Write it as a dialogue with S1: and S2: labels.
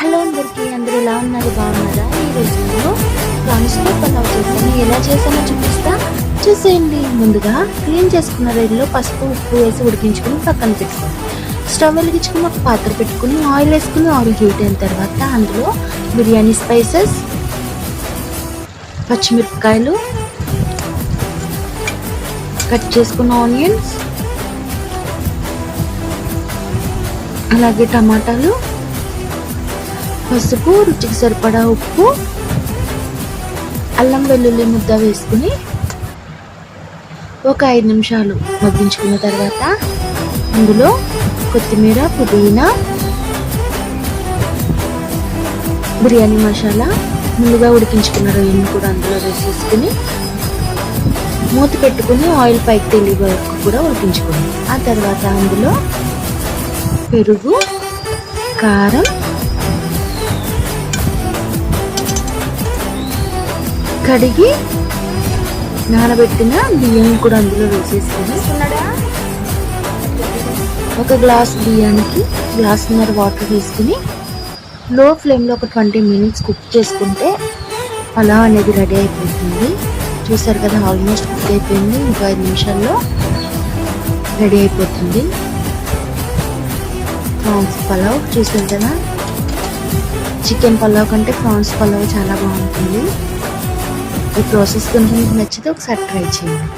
S1: Hello అందరికీ అందరూ ఎలా ఉన్నారు? బాగున్నారా? ఈ రోజు నేను ప్రాన్స్తో పలావ్ చేస్తాను. ఎలా చేసానో చూపిస్తా. చూసేయండి. ముందుగా క్లీన్ చేసుకున్న రైల్లో పసుపు ఉప్పు వేసి ఉడికించుకుని పక్కన పెట్టుకోండి. స్టవ్ వెలిగించుకుని ఒక పాత్ర పెట్టుకుని ఆయిల్ వేసుకుని ఆయిల్ హీట్ అయిన తర్వాత అందులో బిర్యానీ స్పైసెస్ పచ్చిమిరపకాయలు కట్ చేసుకున్న ఆనియన్స్ అలాగే టమాటాలు పసుపు రుచికి సరిపడా ఉప్పు అల్లం వెల్లుల్లి ముద్ద వేసుకుని ఒక ఐదు నిమిషాలు మగ్గించుకున్న తర్వాత అందులో కొత్తిమీర పుదీనా బిర్యానీ మసాలా ముందుగా ఉడికించుకున్న రొయ్యను కూడా అందులో వేసేసుకుని మూత పెట్టుకుని ఆయిల్ పైకి తెలియ వరకు కూడా ఉడికించుకోండి. ఆ తర్వాత అందులో పెరుగు కారం కడిగి నానబెట్టిన బియ్యం కూడా అందులో వేసేసుకుని ఒక గ్లాస్ బియ్యానికి గ్లాసున్నర వాటర్ తీసుకుని లో ఫ్లేమ్లో ఒక ట్వంటీ మినిట్స్ కుక్ చేసుకుంటే పలావ్ అనేది రెడీ అయిపోతుంది. చూసారు కదా ఆల్మోస్ట్ కుక్ అయిపోయింది. ఇంకో ఐదు నిమిషాల్లో రెడీ అయిపోతుంది. ప్రాన్స్ పలావ్ చూసారు కదా? చికెన్ పలావ్ కంటే ప్రాన్స్ పలావ్ చాలా బాగుంటుంది. ఈ ప్రాసెస్ కనుక మీకు నచ్చితే ఒకసారి ట్రై చేయండి